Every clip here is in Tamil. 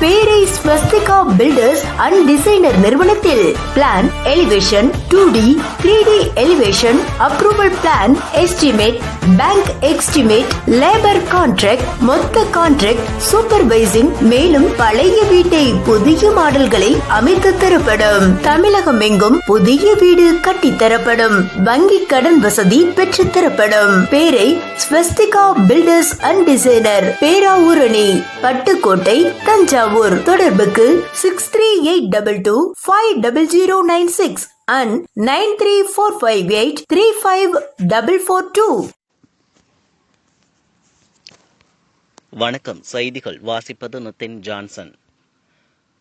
Perai Swastika builders and designer நிறுவனத்தில். Plan elevation two D three D elevation approval plan estimate bank estimate labour contract மொத்த கான்ட்ராக்ட் சூப்பர்வைசிங் மேலும் பழைய வீட்டை புதிய மாடல்களை அமைத்து தரப்படும். தமிழகம் எங்கும் புதிய வீடு கட்டித்தரப்படும் வங்கி கடன் வசதி பெற்று தரப்படும். Perai Swastika builders and designer Peravurani Pattukkottai Thanjavur. தொடர்புக்கு six three eight double two five double zero nine six and nine three four five eight three five double four two வணக்கம். செய்திகள். வாசிப்பது நிதின் ஜான்சன்.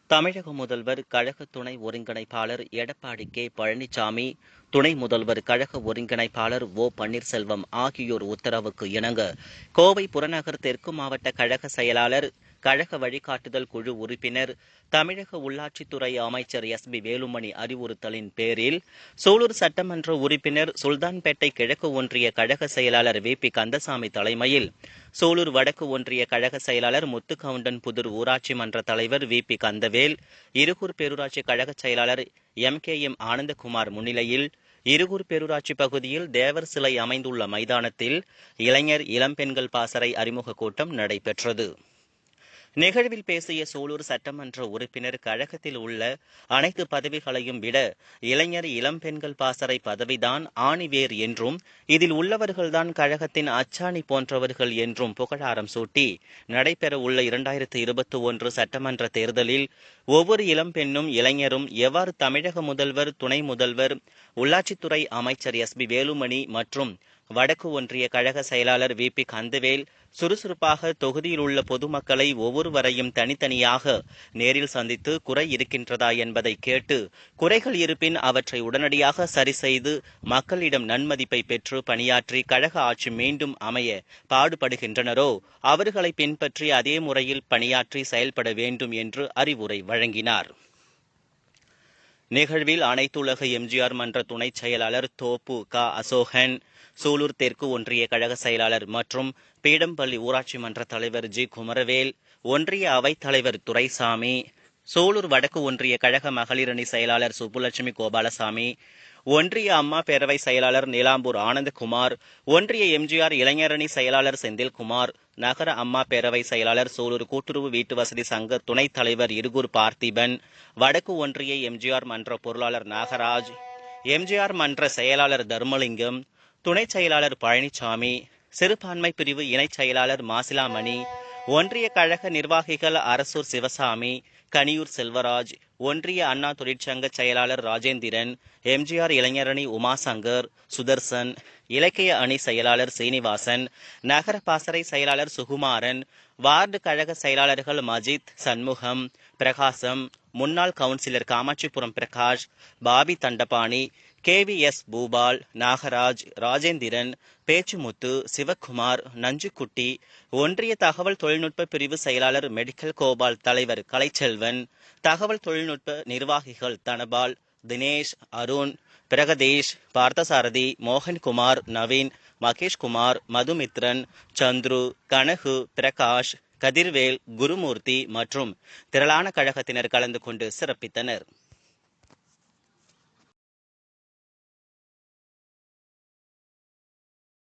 தமிழக முதல்வர் கழக துணை ஒருங்கிணைப்பாளர் எடப்பாடி கே. பழனிசாமி துணை முதல்வர் கழக ஒருங்கிணைப்பாளர் ஓ. பன்னீர்செல்வம் ஆகியோர் உத்தரவுக்கு இணங்க கோவை புறநகர் தெற்கு மாவட்ட கழக செயலாளர் கழக வழிகாட்டுதல் குழு உறுப்பினர் தமிழக உள்ளாட்சித்துறை அமைச்சர் எஸ் பி வேலுமணி அறிவுறுத்தலின் பேரில் சூலூர் சட்டமன்ற உறுப்பினர் சுல்தான்பேட்டை கிழக்கு ஒன்றிய கழக செயலாளர் வி பி கந்தசாமி தலைமையில் சூலூர் வடக்கு ஒன்றிய கழக செயலாளர் முத்துக்கவுண்டன் புதூர் ஊராட்சி மன்ற தலைவர் வி பி கந்தவேல் இருகூர் பேரூராட்சி கழக செயலாளர் எம் கே எம் ஆனந்தகுமார் முன்னிலையில் இருகூர் பேரூராட்சி பகுதியில் தேவர் சிலை அமைந்துள்ள மைதானத்தில் இளைஞர் இளம்பெண்கள் பாசறை அறிமுக கூட்டம் நடைபெற்றது. நிகழ்வில் பேசிய சூலூர் சட்டமன்ற உறுப்பினர் கழகத்தில் உள்ள அனைத்து பதவிகளையும் விட இளைஞர் இளம்பெண்கள் பாசறை பதவிதான் ஆணிவேர் என்றும் இதில் உள்ளவர்கள்தான் கழகத்தின் அச்சாணி போன்றவர்கள் என்றும் புகழாரம் சூட்டி நடைபெற உள்ள இரண்டாயிரத்து இருபத்தி ஒன்று சட்டமன்ற தேர்தலில் ஒவ்வொரு இளம்பெண்ணும் இளைஞரும் எவ்வாறு தமிழக முதல்வர் துணை முதல்வர் உள்ளாட்சித்துறை அமைச்சர் எஸ் பி வேலுமணி மற்றும் வடக்கு ஒன்றிய கழக செயலாளர் வி. பி. கந்தவேல் சுறுசுறுப்பாக தொகுதியில் உள்ள பொதுமக்களை ஒவ்வொருவரையும் தனித்தனியாக நேரில் சந்தித்து குறை இருக்கின்றதா என்பதை கேட்டு குறைகள் இருப்பின் அவற்றை உடனடியாக சரி செய்து மக்களிடம் நன்மதிப்பை பெற்று பணியாற்றி கழக ஆட்சி மீண்டும் அமைய பாடுபடுகின்றனரோ அவர்களை பின்பற்றி அதே முறையில் பணியாற்றி செயல்பட வேண்டும் என்று அறிவுரை வழங்கினார். நிகழ்வில் அனைத்துலக எம்ஜிஆர் மன்ற துணைச் செயலாளர் தோப்பு க அசோகன் சூலூர் தெற்கு ஒன்றிய கழக செயலாளர் மற்றும் பீடம்பள்ளி ஊராட்சி மன்ற தலைவர் ஜி. குமரவேல் ஒன்றிய அவைத் தலைவர் துரைசாமி சூலூர் வடக்கு ஒன்றிய கழக மகளிரணி செயலாளர் சுப்புலட்சுமி கோபாலசாமி ஒன்றிய அம்மா பேரவை செயலாளர் நீலாம்பூர் ஆனந்தகுமார் ஒன்றிய எம்ஜிஆர் இளைஞரணி செயலாளர் செந்தில்குமார் நகர அம்மா பேரவை செயலாளர் சூலூர் கூட்டுறவு வீட்டு வசதி சங்க துணைத் தலைவர் இருகூர் பார்த்திபன் வடக்கு ஒன்றிய எம்ஜிஆர் மன்ற பொருளாளர் நாகராஜ் எம்ஜிஆர் மன்ற செயலாளர் தர்மலிங்கம் துணைச் செயலாளர் பழனிசாமி சிறுபான்மை பிரிவு இணைச் செயலாளர் மாசிலாமணி ஒன்றிய கழக நிர்வாகிகள் அரசூர் சிவசாமி கனியூர் செல்வராஜ் ஒன்றிய அண்ணா தொழிற்சங்க செயலாளர் ராஜேந்திரன் எம்ஜிஆர் இளைஞரணி உமாசங்கர் சுதர்சன் இலக்கிய அணி செயலாளர் சீனிவாசன் நகர பாசறை செயலாளர் சுகுமாரன் வார்டு கழக செயலாளர்கள் மஜித் சண்முகம் பிரகாசம் முன்னாள் councillor Kamatchipuram Prakash Bobby Dhandapani KVS Bhupal Nagaraj Rajendran Pechumuthu Sivakumar Nanjukutty ஒன்றிய தகவல் தொழில்நுட்ப பிரிவு செயலாளர் மெடிக்கல் கோபால் தலைவர் கலைச்செல்வன் தகவல் தொழில்நுட்ப நிர்வாகிகள் தனபால் தினேஷ் அருண் பிரகதீஷ் பார்த்தசாரதி மோகன்குமார் நவீன் மகேஷ்குமார் மதுமித்ரன் சந்துரு கனகு பிரகாஷ் கதிர்வேல் குருமூர்த்தி மற்றும் திரளான கழகத்தினர் கலந்து கொண்டு சிறப்பித்தனர்.